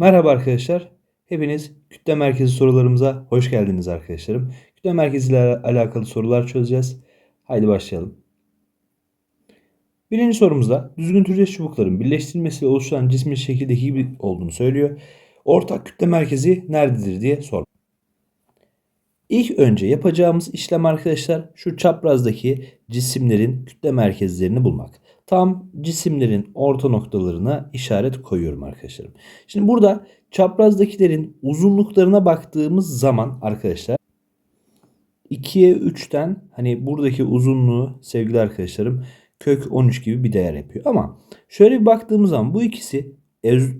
Merhaba arkadaşlar. Hepiniz kütle merkezi sorularımıza hoş geldiniz arkadaşlarım. Kütle merkezi ile alakalı sorular çözeceğiz. Haydi başlayalım. Birinci sorumuzda düzgün türdeş çubukların birleştirilmesiyle oluşan cismin şekildeki gibi olduğunu söylüyor. Ortak kütle merkezi nerededir diye sor. İlk önce yapacağımız işlem arkadaşlar şu çaprazdaki cisimlerin kütle merkezlerini bulmak. Tam cisimlerin orta noktalarına işaret koyuyorum arkadaşlarım. Şimdi burada çaprazdakilerin uzunluklarına baktığımız zaman arkadaşlar 2'ye 3'ten hani buradaki uzunluğu sevgili arkadaşlarım kök 13 gibi bir değer yapıyor. Ama şöyle bir baktığımız zaman bu ikisi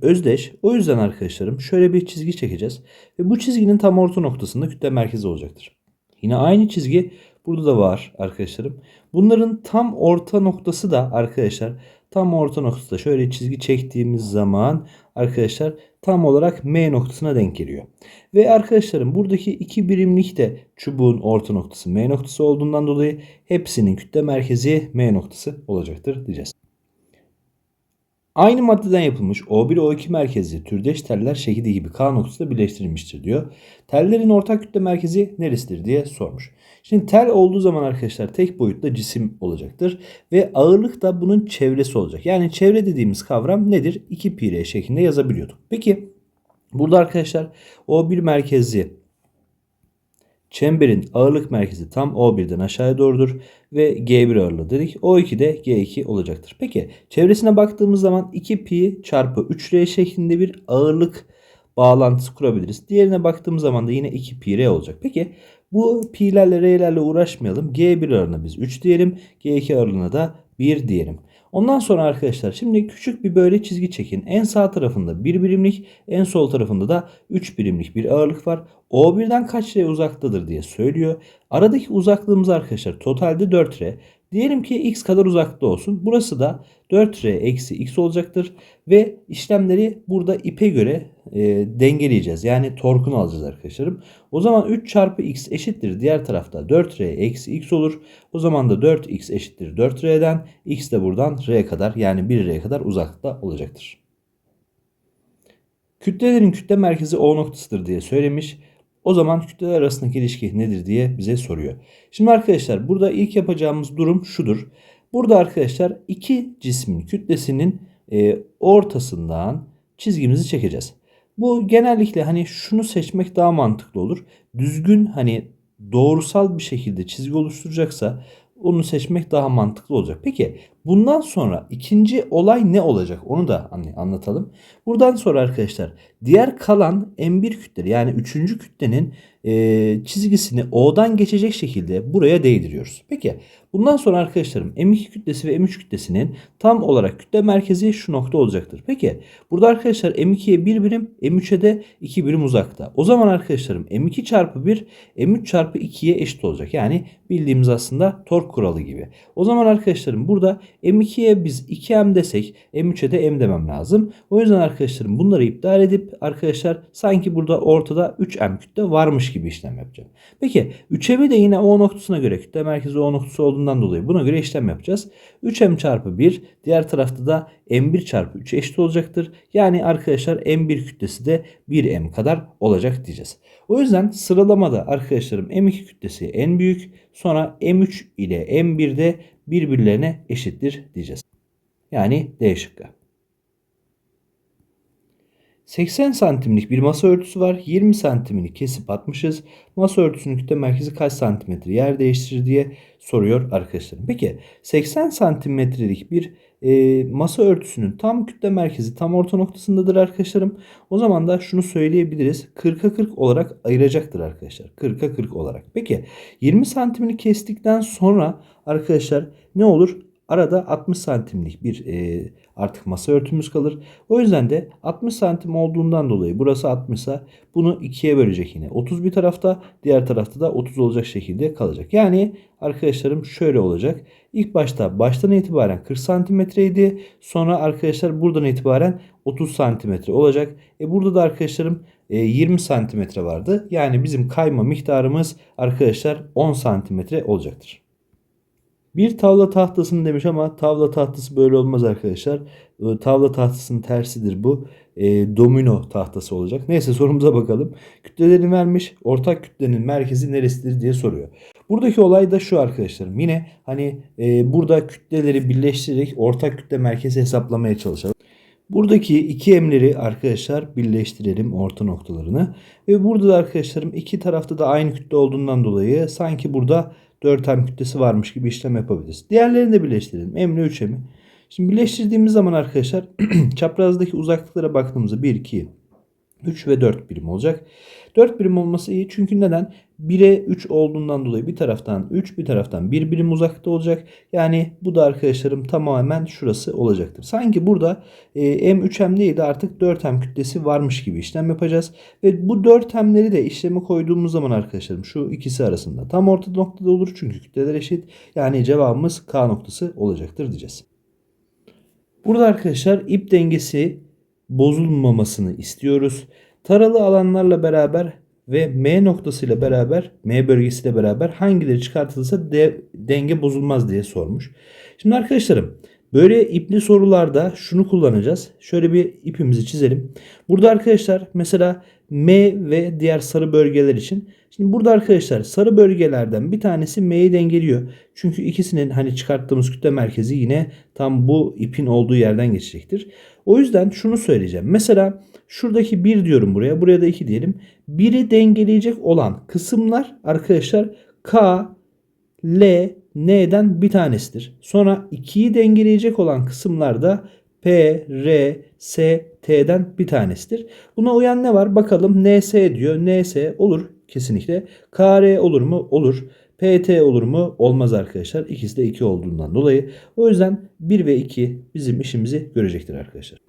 özdeş. O yüzden arkadaşlarım şöyle bir çizgi çekeceğiz. Ve bu çizginin tam orta noktasında kütle merkezi olacaktır. Yine aynı çizgi burada da var arkadaşlarım. Bunların tam orta noktası da arkadaşlar tam orta noktası da şöyle çizgi çektiğimiz zaman arkadaşlar tam olarak M noktasına denk geliyor. Ve arkadaşlarım buradaki iki birimlik de çubuğun orta noktası M noktası olduğundan dolayı hepsinin kütle merkezi M noktası olacaktır diyeceğiz. Aynı maddeden yapılmış O1-O2 merkezli türdeş teller şekilde gibi K noktasında birleştirilmiştir diyor. Tellerin ortak kütle merkezi neresidir diye sormuş. Şimdi tel olduğu zaman arkadaşlar tek boyutlu cisim olacaktır. Ve ağırlık da bunun çevresi olacak. Yani çevre dediğimiz kavram nedir? 2 pi r şeklinde yazabiliyorduk. Peki burada arkadaşlar O1 merkezi Çemberin ağırlık merkezi tam O1'den aşağıya doğrudur ve G1 ağırlığı dedik. O2 de G2 olacaktır. Peki çevresine baktığımız zaman 2 pi çarpı 3R şeklinde bir ağırlık bağlantısı kurabiliriz. Diğerine baktığımız zaman da yine 2 pi R olacak. Peki bu pi'lerle R'lerle uğraşmayalım. G1 ağırlığına biz 3 diyelim. G2 ağırlığına da 1 diyelim. Ondan sonra arkadaşlar şimdi küçük bir böyle çizgi çekin. En sağ tarafında 1 birimlik, en sol tarafında da 3 birimlik bir ağırlık var. O1'den kaç R uzaktadır diye söylüyor. Aradaki uzaklığımız arkadaşlar totalde 4 R. Diyelim ki x kadar uzakta olsun. Burası da 4r eksi x olacaktır. Ve işlemleri burada ipe göre e, dengeleyeceğiz. Yani torkunu alacağız arkadaşlarım. O zaman 3 çarpı x eşittir. Diğer tarafta 4r eksi x olur. O zaman da 4x eşittir 4r'den. x de buradan r kadar yani 1r'ye kadar uzakta olacaktır. Kütlelerin kütle merkezi O noktasıdır diye söylemiş. O zaman kütleler arasındaki ilişki nedir diye bize soruyor. Şimdi arkadaşlar burada ilk yapacağımız durum şudur. Burada arkadaşlar iki cismin kütlesinin e, ortasından çizgimizi çekeceğiz. Bu genellikle hani şunu seçmek daha mantıklı olur. Düzgün hani doğrusal bir şekilde çizgi oluşturacaksa onu seçmek daha mantıklı olacak. Peki bundan sonra ikinci olay ne olacak onu da anlatalım. Buradan sonra arkadaşlar diğer kalan M1 kütleri yani üçüncü kütlenin e, çizgisini O'dan geçecek şekilde buraya değdiriyoruz. Peki bundan sonra arkadaşlarım M2 kütlesi ve M3 kütlesinin tam olarak kütle merkezi şu nokta olacaktır. Peki burada arkadaşlar M2'ye 1 birim M3'e de 2 birim uzakta. O zaman arkadaşlarım M2 çarpı 1 M3 çarpı 2'ye eşit olacak. Yani bildiğimiz aslında tork kuralı gibi. O zaman arkadaşlarım burada M2'ye biz 2M desek M3'e de M demem lazım. O yüzden arkadaşlarım bunları iptal edip arkadaşlar sanki burada ortada 3M kütle varmış gibi işlem yapacağım. Peki 3M'i de yine O noktasına göre kütle merkezi O noktası olduğundan dolayı buna göre işlem yapacağız. 3M çarpı 1 diğer tarafta da M1 çarpı 3 eşit olacaktır. Yani arkadaşlar M1 kütlesi de 1M kadar olacak diyeceğiz. O yüzden sıralamada arkadaşlarım M2 kütlesi en büyük sonra M3 ile M1 de birbirlerine eşittir diyeceğiz. Yani D şıkkı. 80 santimlik bir masa örtüsü var. 20 santimini kesip atmışız. Masa örtüsünün kütle merkezi kaç santimetre yer değiştirir diye soruyor arkadaşlarım. Peki 80 santimetrelik bir e, masa örtüsünün tam kütle merkezi tam orta noktasındadır arkadaşlarım. O zaman da şunu söyleyebiliriz. 40'a 40 olarak ayıracaktır arkadaşlar. 40'a 40 olarak. Peki 20 santimini kestikten sonra arkadaşlar ne olur? Arada 60 santimlik bir e, artık masa örtümüz kalır. O yüzden de 60 santim olduğundan dolayı burası 60 ise bunu ikiye bölecek yine. 30 bir tarafta diğer tarafta da 30 olacak şekilde kalacak. Yani arkadaşlarım şöyle olacak. İlk başta baştan itibaren 40 santimetreydi. Sonra arkadaşlar buradan itibaren 30 santimetre olacak. E burada da arkadaşlarım 20 e, santimetre vardı. Yani bizim kayma miktarımız arkadaşlar 10 santimetre olacaktır. Bir tavla tahtasını demiş ama tavla tahtası böyle olmaz arkadaşlar. Ee, Tavla tahtasının tersidir bu. Ee, domino tahtası olacak. Neyse sorumuza bakalım. Kütlelerini vermiş. Ortak kütlenin merkezi neresidir diye soruyor. Buradaki olay da şu arkadaşlarım. Yine hani e, burada kütleleri birleştirerek ortak kütle merkezi hesaplamaya çalışalım. Buradaki iki emleri arkadaşlar birleştirelim orta noktalarını. Ve burada da arkadaşlarım iki tarafta da aynı kütle olduğundan dolayı sanki burada 4 em kütlesi varmış gibi işlem yapabiliriz. Diğerlerini de birleştirelim. Emle 3 emi. Şimdi birleştirdiğimiz zaman arkadaşlar çaprazdaki uzaklıklara baktığımızda 1, 2, 3 ve 4 birim olacak. 4 birim olması iyi çünkü neden? 1'e 3 olduğundan dolayı bir taraftan 3 bir taraftan 1 birim uzakta olacak. Yani bu da arkadaşlarım tamamen şurası olacaktır. Sanki burada e, M3M değil de artık 4M kütlesi varmış gibi işlem yapacağız. Ve bu 4M'leri de işleme koyduğumuz zaman arkadaşlarım şu ikisi arasında tam orta noktada olur çünkü kütleler eşit. Yani cevabımız K noktası olacaktır diyeceğiz. Burada arkadaşlar ip dengesi bozulmamasını istiyoruz. Taralı alanlarla beraber ve M noktasıyla beraber, M bölgesiyle beraber hangileri çıkartılırsa de, denge bozulmaz diye sormuş. Şimdi arkadaşlarım böyle ipli sorularda şunu kullanacağız. Şöyle bir ipimizi çizelim. Burada arkadaşlar mesela M ve diğer sarı bölgeler için. Şimdi burada arkadaşlar sarı bölgelerden bir tanesi M'yi dengeliyor. Çünkü ikisinin hani çıkarttığımız kütle merkezi yine tam bu ipin olduğu yerden geçecektir. O yüzden şunu söyleyeceğim. Mesela şuradaki 1 diyorum buraya. Buraya da 2 diyelim. 1'i dengeleyecek olan kısımlar arkadaşlar K, L, N'den bir tanesidir. Sonra 2'yi dengeleyecek olan kısımlar da P, R, S, T'den bir tanesidir. Buna uyan ne var? Bakalım NS diyor. NS olur kesinlikle. KR olur mu? Olur. PT olur mu? Olmaz arkadaşlar. İkisi de 2 olduğundan dolayı. O yüzden 1 ve 2 bizim işimizi görecektir arkadaşlar.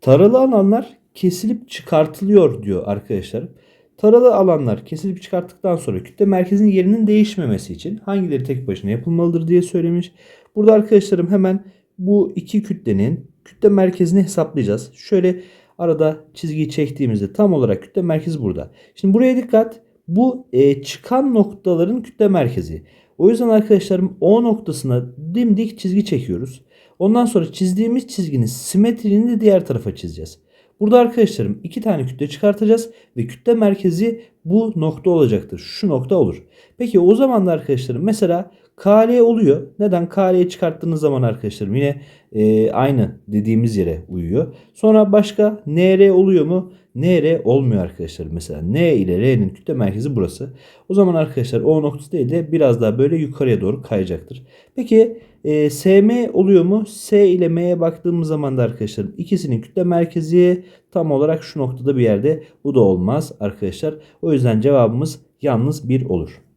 Taralı alanlar kesilip çıkartılıyor diyor arkadaşlar. Taralı alanlar kesilip çıkarttıktan sonra kütle merkezinin yerinin değişmemesi için hangileri tek başına yapılmalıdır diye söylemiş. Burada arkadaşlarım hemen bu iki kütlenin kütle merkezini hesaplayacağız. Şöyle arada çizgiyi çektiğimizde tam olarak kütle merkezi burada. Şimdi buraya dikkat. Bu e, çıkan noktaların kütle merkezi. O yüzden arkadaşlarım O noktasına dimdik çizgi çekiyoruz. Ondan sonra çizdiğimiz çizginin simetrini de diğer tarafa çizeceğiz. Burada arkadaşlarım iki tane kütle çıkartacağız ve kütle merkezi bu nokta olacaktır. Şu nokta olur. Peki o zaman da arkadaşlarım mesela KL oluyor. Neden? KL'yi çıkarttığınız zaman arkadaşlarım yine e, aynı dediğimiz yere uyuyor. Sonra başka NR oluyor mu? NR olmuyor arkadaşlar. Mesela N ile R'nin kütle merkezi burası. O zaman arkadaşlar O noktası değil de biraz daha böyle yukarıya doğru kayacaktır. Peki e, SM oluyor mu? S ile M'ye baktığımız zaman da arkadaşlarım ikisinin kütle merkezi tam olarak şu noktada bir yerde. Bu da olmaz arkadaşlar. O yüzden cevabımız yalnız 1 olur.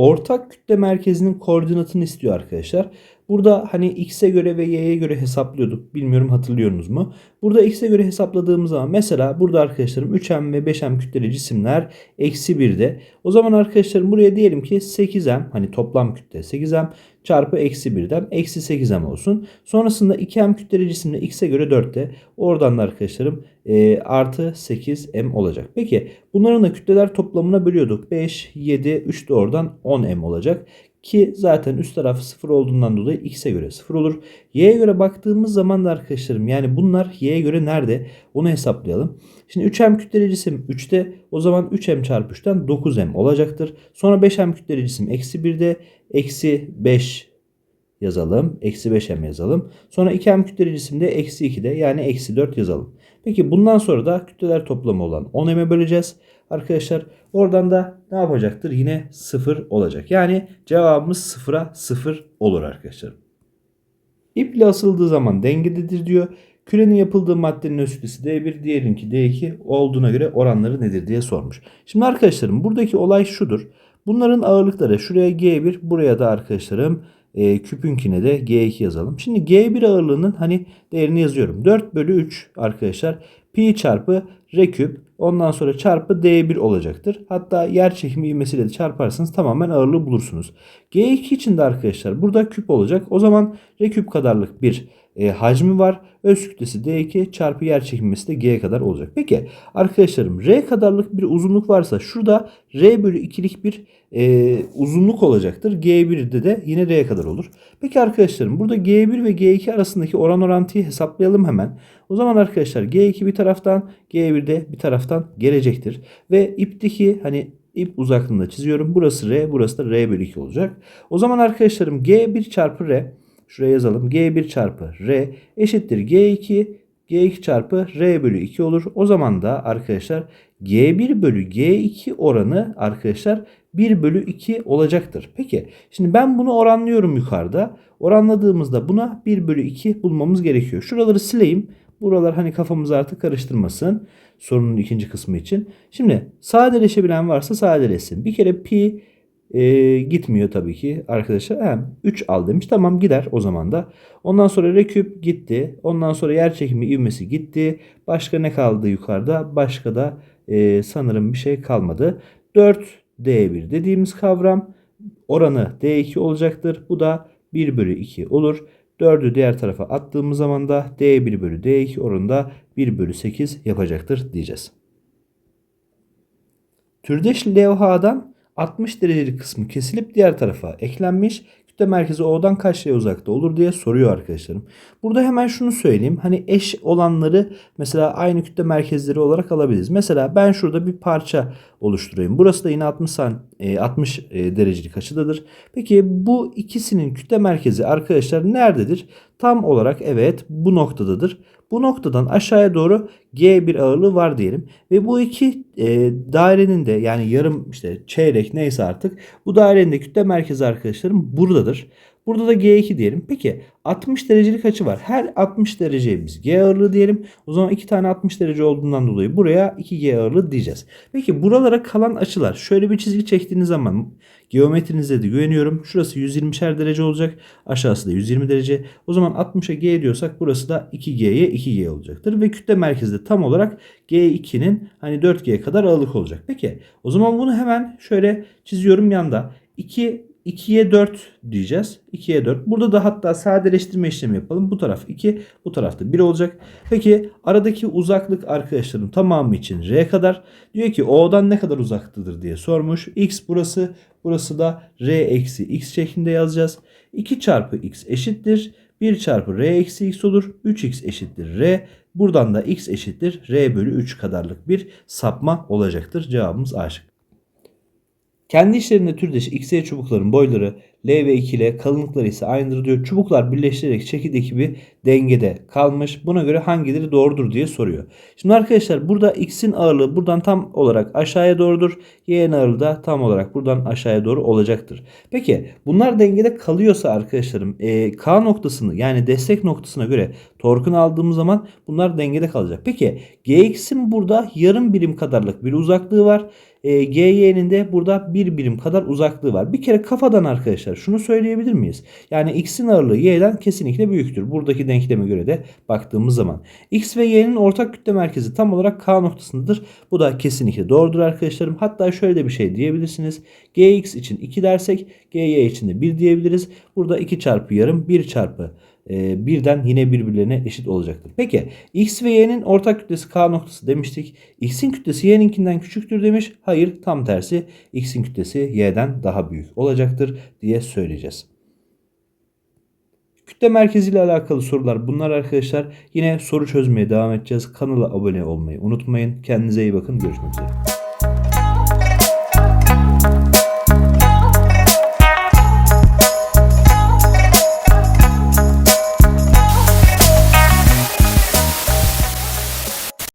Ortak kütle merkezinin koordinatını istiyor arkadaşlar. Burada hani x'e göre ve y'ye göre hesaplıyorduk. Bilmiyorum hatırlıyorsunuz mu? Burada x'e göre hesapladığımız zaman mesela burada arkadaşlarım 3m ve 5m kütleli cisimler eksi 1'de. O zaman arkadaşlarım buraya diyelim ki 8m hani toplam kütle 8m çarpı eksi 1'den eksi 8m olsun. Sonrasında 2m kütleli cisimde x'e göre 4'te. Oradan da arkadaşlarım e, artı 8m olacak. Peki bunların da kütleler toplamına bölüyorduk. 5, 7, 3 de oradan 10m olacak. Ki zaten üst tarafı 0 olduğundan dolayı x'e göre 0 olur. Y'ye göre baktığımız zaman da arkadaşlarım yani bunlar y'ye göre nerede onu hesaplayalım. Şimdi 3m kütleli cisim 3'te o zaman 3m çarpı 3'ten 9m olacaktır. Sonra 5m kütleli cisim eksi 1'de eksi 5 yazalım. Eksi 5m yazalım. Sonra 2m kütleli cisimde eksi 2'de yani eksi 4 yazalım. Peki bundan sonra da kütleler toplamı olan 10m'e böleceğiz. Arkadaşlar oradan da ne yapacaktır? Yine 0 olacak. Yani cevabımız 0'a 0 olur arkadaşlar. İple asıldığı zaman dengededir diyor. Kürenin yapıldığı maddenin öz kütlesi D1, diğerinki D2 olduğuna göre oranları nedir diye sormuş. Şimdi arkadaşlarım buradaki olay şudur. Bunların ağırlıkları şuraya G1, buraya da arkadaşlarım e, küpünkine de G2 yazalım. Şimdi G1 ağırlığının hani değerini yazıyorum. 4 bölü 3 arkadaşlar pi çarpı r küp ondan sonra çarpı d1 olacaktır. Hatta yer çekimi ivmesiyle de çarparsanız tamamen ağırlığı bulursunuz. G2 için de arkadaşlar burada küp olacak. O zaman r küp kadarlık bir e, hacmi var. Öz kütlesi D2 çarpı yer çekilmesi de G'ye kadar olacak. Peki arkadaşlarım R kadarlık bir uzunluk varsa şurada R bölü 2'lik bir e, uzunluk olacaktır. G1'de de yine R'ye kadar olur. Peki arkadaşlarım burada G1 ve G2 arasındaki oran orantıyı hesaplayalım hemen. O zaman arkadaşlar G2 bir taraftan G1 de bir taraftan gelecektir. Ve ipteki hani ip uzaklığında çiziyorum. Burası R, burası da R bölü 2 olacak. O zaman arkadaşlarım G1 çarpı R, şuraya yazalım. G1 çarpı R eşittir G2, G2 çarpı R bölü 2 olur. O zaman da arkadaşlar G1 bölü G2 oranı arkadaşlar 1 bölü 2 olacaktır. Peki şimdi ben bunu oranlıyorum yukarıda. Oranladığımızda buna 1 bölü 2 bulmamız gerekiyor. Şuraları sileyim. Buralar hani kafamızı artık karıştırmasın. Sorunun ikinci kısmı için. Şimdi sadeleşebilen varsa sadeleşsin. Bir kere pi e, gitmiyor tabii ki arkadaşlar. Hem 3 al demiş. Tamam gider o zaman da. Ondan sonra r küp gitti. Ondan sonra yer çekimi ivmesi gitti. Başka ne kaldı yukarıda? Başka da e, sanırım bir şey kalmadı. 4 D1 dediğimiz kavram oranı D2 olacaktır. Bu da 1 bölü 2 olur. 4'ü diğer tarafa attığımız zaman da D1 bölü D2 oranında 1 bölü 8 yapacaktır diyeceğiz. Türdeş levhadan 60 derecelik kısmı kesilip diğer tarafa eklenmiş. Kütle merkezi O'dan kaç derece uzakta olur diye soruyor arkadaşlarım. Burada hemen şunu söyleyeyim. Hani eş olanları mesela aynı kütle merkezleri olarak alabiliriz. Mesela ben şurada bir parça oluşturayım. Burası da yine 60 san, e, 60 e, derecelik açıdadır. Peki bu ikisinin kütle merkezi arkadaşlar nerededir? Tam olarak evet bu noktadadır. Bu noktadan aşağıya doğru G1 ağırlığı var diyelim. Ve bu iki e, dairenin de yani yarım işte çeyrek neyse artık bu dairenin de kütle merkezi arkadaşlarım buradadır. Burada da G2 diyelim. Peki 60 derecelik açı var. Her 60 dereceye biz G ağırlığı diyelim. O zaman iki tane 60 derece olduğundan dolayı buraya 2G ağırlığı diyeceğiz. Peki buralara kalan açılar şöyle bir çizgi çektiğiniz zaman geometrinize de güveniyorum. Şurası 120'şer derece olacak. Aşağısı da 120 derece. O zaman 60'a G diyorsak burası da 2G'ye 2G olacaktır. Ve kütle merkezi de tam olarak G2'nin hani 4G kadar ağırlık olacak. Peki o zaman bunu hemen şöyle çiziyorum yanda. 2 2'ye 4 diyeceğiz. 2'ye 4. Burada da hatta sadeleştirme işlemi yapalım. Bu taraf 2, bu tarafta 1 olacak. Peki aradaki uzaklık arkadaşlarım tamamı için R kadar. Diyor ki O'dan ne kadar uzaktadır diye sormuş. X burası, burası da R eksi X şeklinde yazacağız. 2 çarpı X eşittir. 1 çarpı R eksi X olur. 3X eşittir R. Buradan da X eşittir R bölü 3 kadarlık bir sapma olacaktır. Cevabımız A. Kendi işlerinde türdeş XY çubukların boyları L ve 2 ile kalınlıkları ise aynıdır diyor. Çubuklar birleştirerek çekirdek gibi dengede kalmış. Buna göre hangileri doğrudur diye soruyor. Şimdi arkadaşlar burada X'in ağırlığı buradan tam olarak aşağıya doğrudur. Y'nin ağırlığı da tam olarak buradan aşağıya doğru olacaktır. Peki bunlar dengede kalıyorsa arkadaşlarım e, K noktasını yani destek noktasına göre torkunu aldığımız zaman bunlar dengede kalacak. Peki GX'in burada yarım birim kadarlık bir uzaklığı var. E, GY'nin de burada bir birim kadar uzaklığı var. Bir kere kafadan arkadaşlar şunu söyleyebilir miyiz? Yani X'in ağırlığı Y'den kesinlikle büyüktür. Buradaki denkleme göre de baktığımız zaman. X ve Y'nin ortak kütle merkezi tam olarak K noktasındadır. Bu da kesinlikle doğrudur arkadaşlarım. Hatta şöyle de bir şey diyebilirsiniz. GX için 2 dersek GY için de 1 diyebiliriz. Burada 2 çarpı yarım 1 çarpı e, birden yine birbirlerine eşit olacaktır. Peki x ve y'nin ortak kütlesi k noktası demiştik. x'in kütlesi y'ninkinden küçüktür demiş. Hayır tam tersi x'in kütlesi y'den daha büyük olacaktır diye söyleyeceğiz. Kütle merkeziyle alakalı sorular bunlar arkadaşlar. Yine soru çözmeye devam edeceğiz. Kanala abone olmayı unutmayın. Kendinize iyi bakın. Görüşmek üzere.